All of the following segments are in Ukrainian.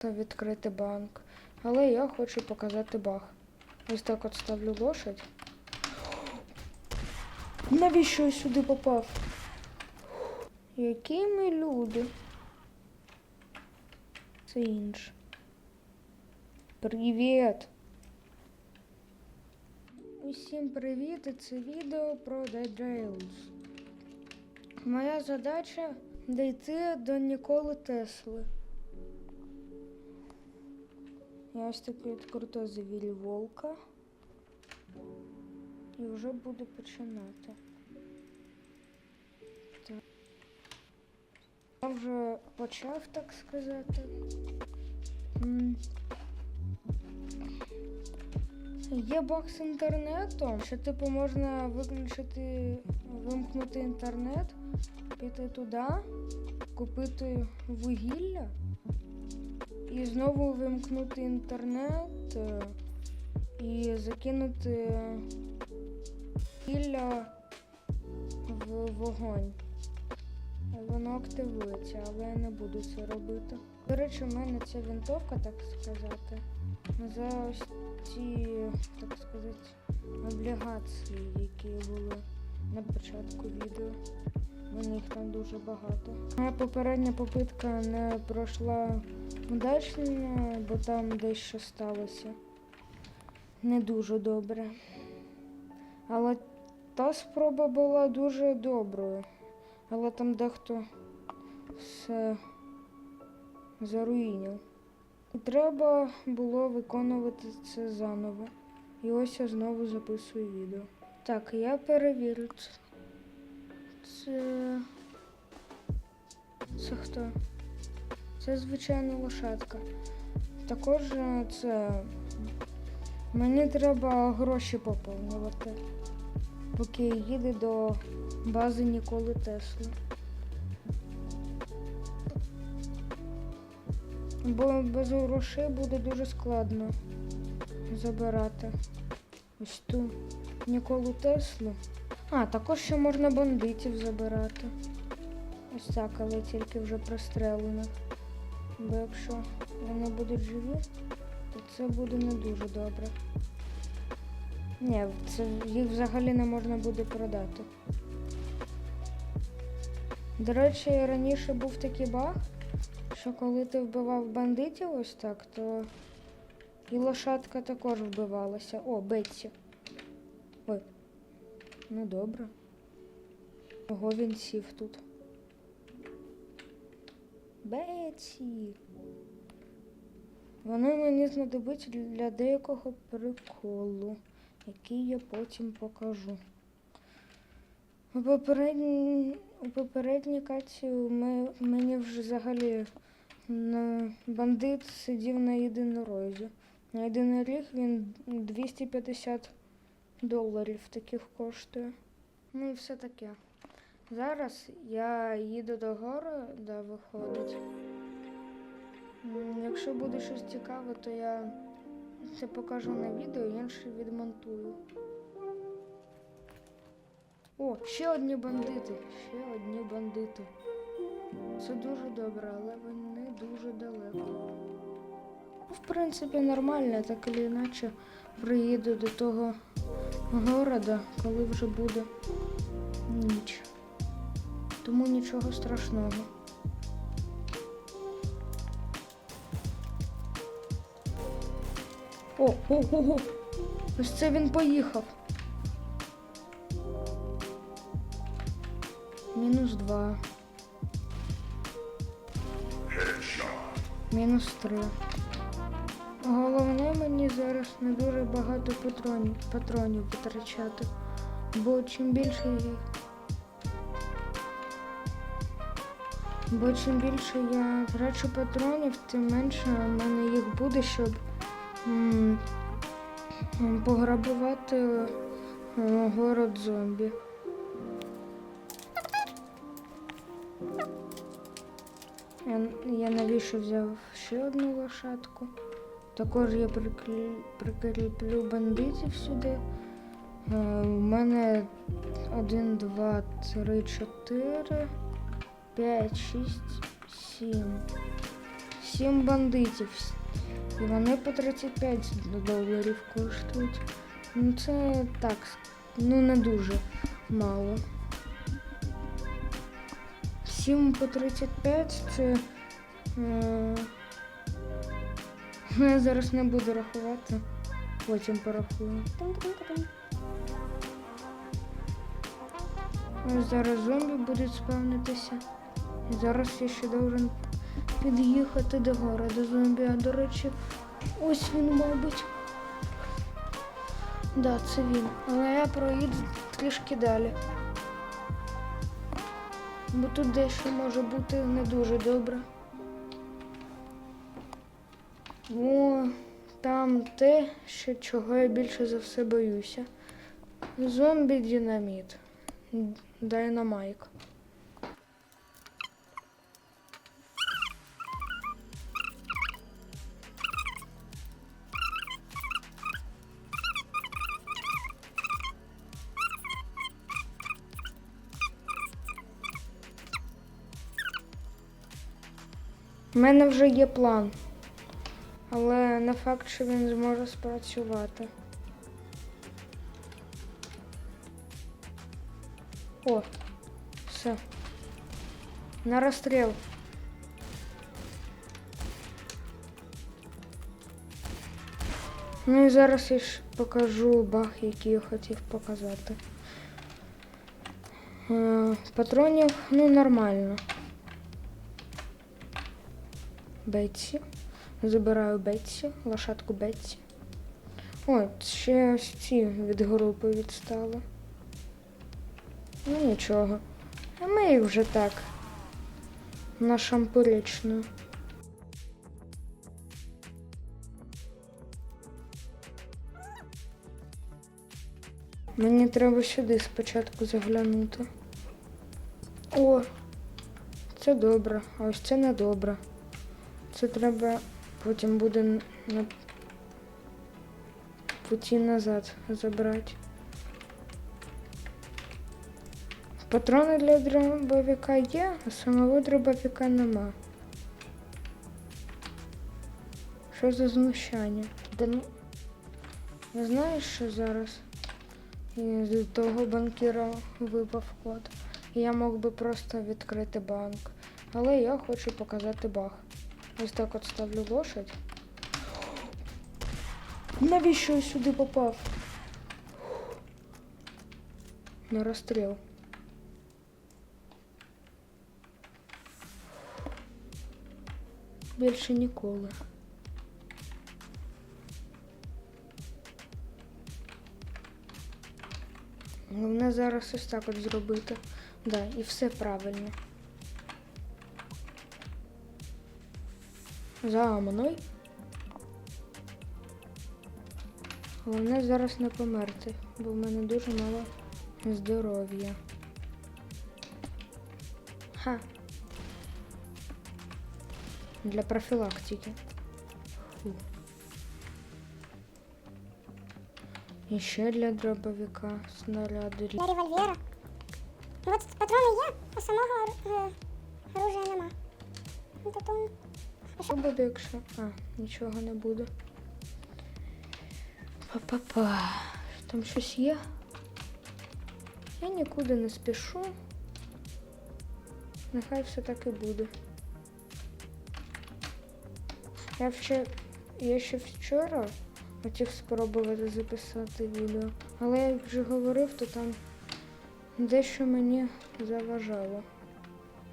та відкрити банк. Але я хочу показати баг. Ось так от ставлю лошадь. Навіщо я сюди попав? Які ми люди? Це інше. Привіт! Усім привіт! Це відео про Dead Rails. Моя задача дійти до Ніколи Тесли. Я ось такий от круто завілі волка. І вже буду починати. Так. Я вже почав, так сказати. Є баг з інтернетом, що типу можна виключити, вимкнути інтернет, піти туди, купити вугілля і знову вимкнути інтернет е, і закинути вугілля в вогонь. Воно активується, але я не буду це робити. До речі, у мене ця винтовка, так сказати, за ось ці, так сказати, облігації, які були на початку відео. Мене їх там дуже багато. Моя попередня попитка не пройшла удачно, бо там дещо сталося. Не дуже добре. Але та спроба була дуже доброю. Але там дехто все заруїнив. І треба було виконувати це заново. І ось я знову записую відео. Так, я перевірю. це. Це. Це хто? Це звичайна лошадка. Також е, це. Мені треба гроші поповнювати, поки їде до бази Ніколи Тесли. Бо без грошей буде дуже складно забирати ось ту Ніколу Теслу. А, також ще можна бандитів забирати. Ось так, але тільки вже пристрелено. Бо якщо вони будуть живі, то це буде не дуже добре. Ні, це їх взагалі не можна буде продати. До речі, раніше був такий баг, що коли ти вбивав бандитів ось так, то і лошадка також вбивалася. О, Бетсі. Ой. Ну добре. Ого, він сів тут. Бетсі. Воно мені знадобиться для деякого приколу, який я потім покажу. У попередній, у попередній каці ми, мені вже взагалі на бандит сидів на єдинорозі. На єдиноріг він 250 доларів таких коштує. Ну і все таке. Зараз я їду до гори, де виходить. Якщо буде щось цікаве, то я це покажу на відео, інше відмонтую. О, ще одні бандити. Ще одні бандити. Це дуже добре, але вони дуже далеко. Ну, В принципі, нормально, так чи інакше приїду до того города, коли вже буде ніч. Тому нічого страшного. О, о, о, о! Ось це він поїхав. Мінус два. Мінус три. Головне мені зараз не дуже багато патронів, патронів витрачати. Бо чим більше їх. Бо чим більше я трачу патронів, тим менше в мене їх буде, щоб м, м, пограбувати е, город зомбі. Я навіщо взяв ще одну лошадку. Також я прикріплю бандитів сюди. Е, у мене один, два, три, чотири, п'ять, шість, сім. 7 бандитів. І вони по 35 доларів коштують. Ну це так, ну не дуже мало. 7 по 35 це. Е, я зараз не буду рахувати, потім порахую. Ось зараз зомбі будуть спавнитися. І зараз я ще должен під'їхати до города зомбі. А до речі, ось він, мабуть. Да, це він. Але я проїду трішки далі. Бо тут дещо може бути не дуже добре. О, там те, що чого я більше за все боюся. Зомбі динаміт. Дайнамайк. У мене вже є план, але не факт, що він зможе спрацювати. О, все. На розстріл. Ну і зараз я ж покажу баг, який я хотів показати. Е, Патронів, ну, нормально. Бетсі. Забираю Бетсі, лошадку Бетсі. О, ще ось ці від групи відстали. Ну нічого. А ми їх вже так. На шампурічну. Мені треба сюди спочатку заглянути. О, це добре, а ось це не добре. Це треба потім буде на путі назад забрати. Патрони для дробовика є, а самого дробовика нема. Що за знущання? Да ну. Не знаєш, що зараз з того банкіра випав код. Я мог би просто відкрити банк. Але я хочу показати баг. Ось так от ставлю лошадь. Навіщо я сюди попав? На розстріл. Більше ніколи. Головне зараз ось так от зробити. Да, і все правильно. За мною. Головне зараз не померти, бо в мене дуже мало здоров'я. Ха. Для профілактики. Фу. І ще для дробовика снаряди. Для револьвера. Ну от патрони є, а самого е, оружия нема. Ну, Тум-тум. Що буде, якщо. А, нічого не буде. Па-па-па. Там щось є? Я нікуди не спішу. Нехай все так і буде. Я ще, я ще вчора хотів спробувати записати відео, але як вже говорив, то там дещо мені заважало.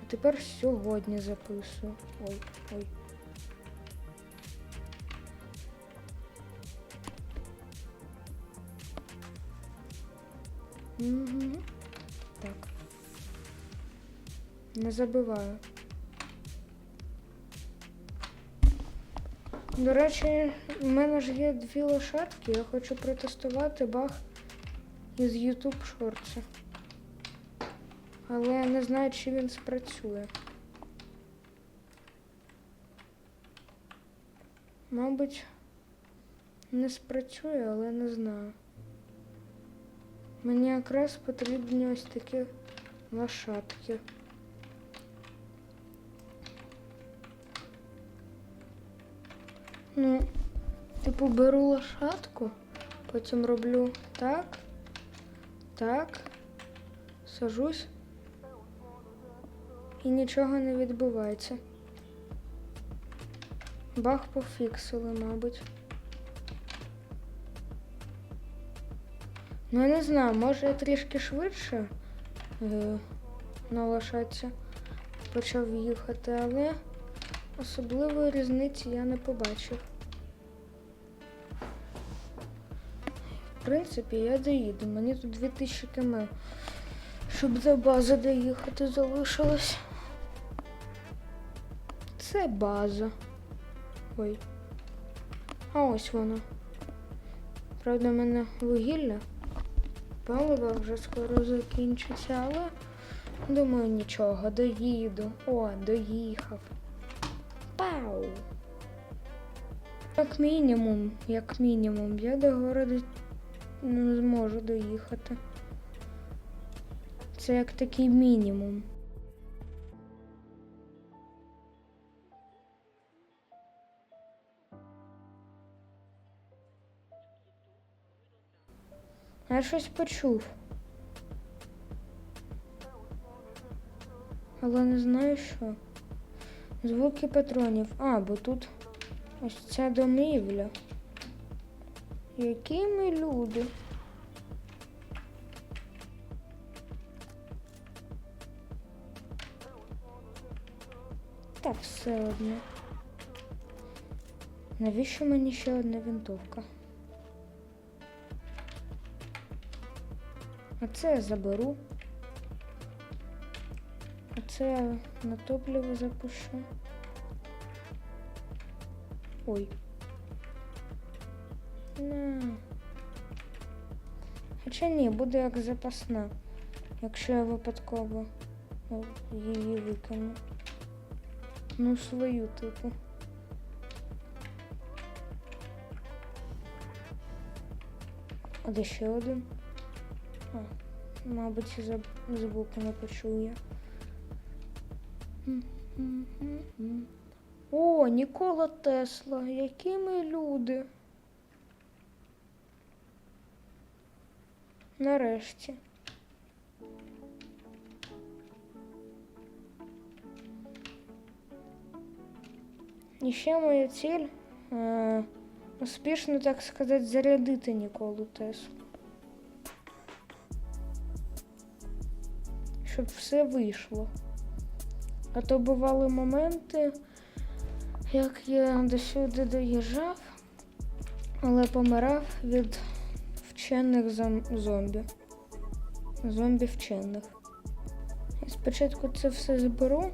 А тепер сьогодні записую. Ой, ой. Угу. Так. Не забиваю. До речі, в мене ж є дві лошадки, я хочу протестувати баг із YouTube Shorts. Але я не знаю, чи він спрацює. Мабуть, не спрацює, але не знаю. Мені якраз потрібні ось такі лошадки. Ну, типу, беру лошадку, потім роблю так, так, сажусь і нічого не відбувається. Баг пофіксили, мабуть. Ну, я не знаю, може трішки швидше е, на почав їхати, але особливої різниці я не побачив. В принципі, я доїду. Мені тут 2000 км, щоб до бази доїхати залишилось. Це база. Ой. А ось вона. Правда, в мене вугілля. Паливо вже скоро закінчиться, але думаю, нічого, доїду. О, доїхав. Пау! Як мінімум, як мінімум, я до городу не зможу доїхати. Це як такий мінімум. Я щось почув. Але не знаю що. Звуки патронів. А, бо тут ось ця домівля. Які ми люди. Так, все одно. Навіщо мені ще одна винтовка? А це я заберу. А це я на топливо запущу. Ой. На. Хоча ні, буде як запасна, якщо я випадково її викину. Ну, свою типу. А де ще один? А, мабуть, за звуку не почув я. О, Нікола Тесла, які ми люди. Нарешті. І ще моя ціль е, успішно, так сказати, зарядити Ніколу Теслу. Щоб все вийшло. А то бували моменти, як я до сюди доїжджав, але помирав від вчених зом- зомбі. Зомбі вчених. Спочатку це все зберу,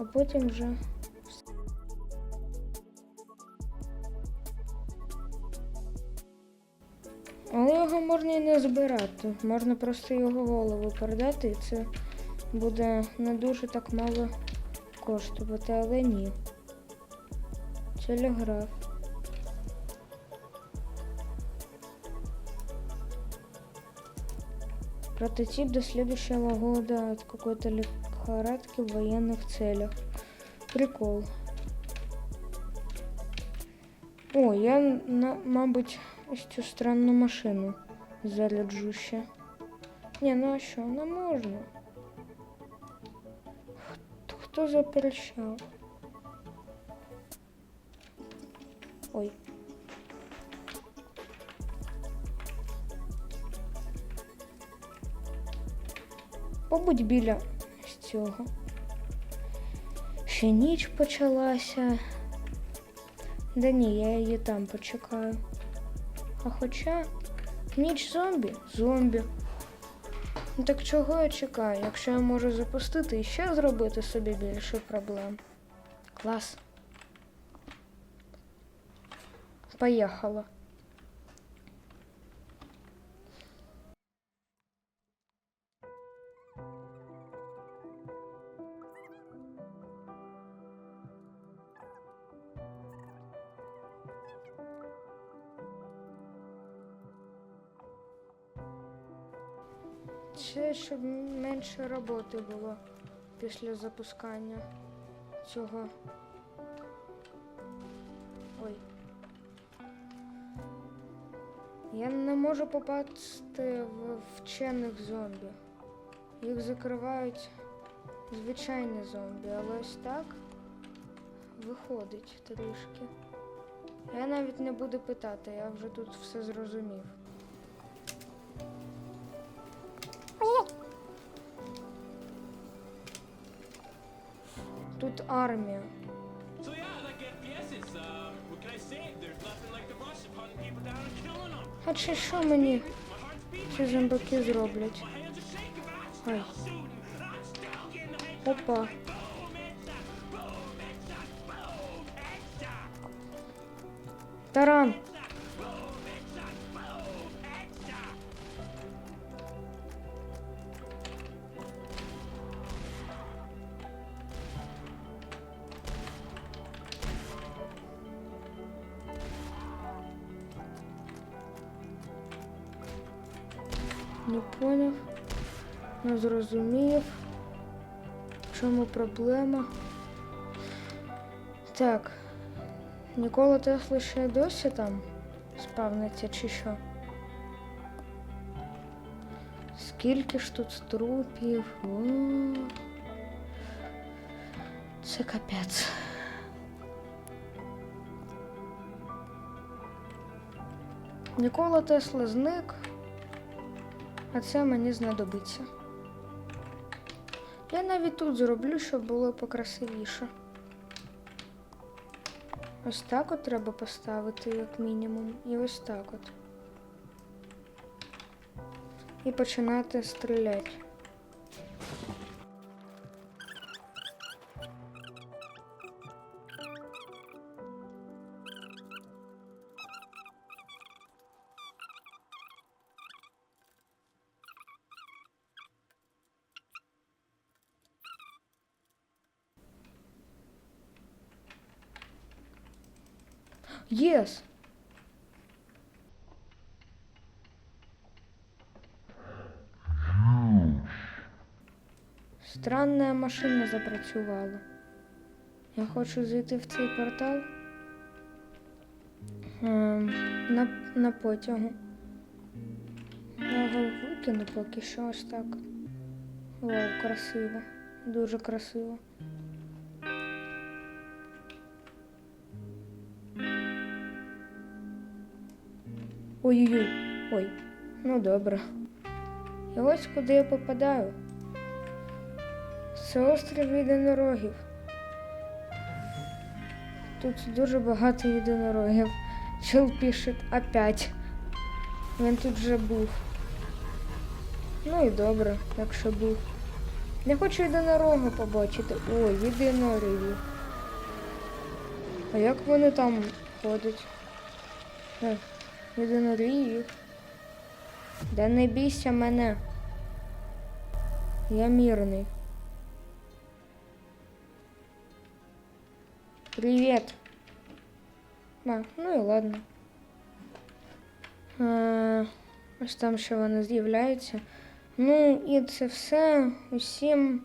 а потім вже. Можна і не збирати. Можна просто його голову передати, і це буде не дуже так мало коштувати, але ні. Телеграф. Прототип до следующего года от какой-то лихорадки в военных целях. Прикол. О, я, на, мабуть, ось цю странну машину заряджу ще. Ні, ну а що, не можна. Хто, хто заперечав? Ой. Побудь біля ось цього. Ще ніч почалася. Да ні, я її там почекаю. А хоча ніч зомбі зомбі. Ну так чого я чекаю, якщо я можу запустити і ще зробити собі більше проблем. Клас. Поїхала. Це щоб менше роботи було після запускання цього. Ой. Я не можу попасти в вчених зомбі. Їх закривають звичайні зомбі, але ось так виходить трішки. Я навіть не буду питати, я вже тут все зрозумів. армию. А чи що мені ці зомбаки зроблять? Ой. Опа. Таран. Зрозумів, в чому проблема. Так, Нікола Тесла ще досі там спавниться чи що? Скільки ж тут трупів? О, Це капець. Нікола Тесла зник, а це мені знадобиться. Я навіть тут зроблю, щоб було покрасивіше. Ось так от треба поставити, як мінімум, і ось так от. І починати стріляти. Єс! Странна машина запрацювала. Я хочу зайти в цей портал ем, на, на потягу. Я викину поки що ось так. Вау, красиво. Дуже красиво. Ой-ой-ой. Ой. Ну добре. І ось куди я попадаю. Це острів єдинорогів. Тут дуже багато єдинорогів. Чел пише опять. Він тут вже був. Ну і добре, якщо був. Я хочу єдинорога побачити. Ой, єдинорогів. А як вони там ходять? Єдинорігів. Да не бійся мене. Я мирний. Привет. А, ну і ладно. Е, ось там ще вони з'являються. Ну і це все. Усім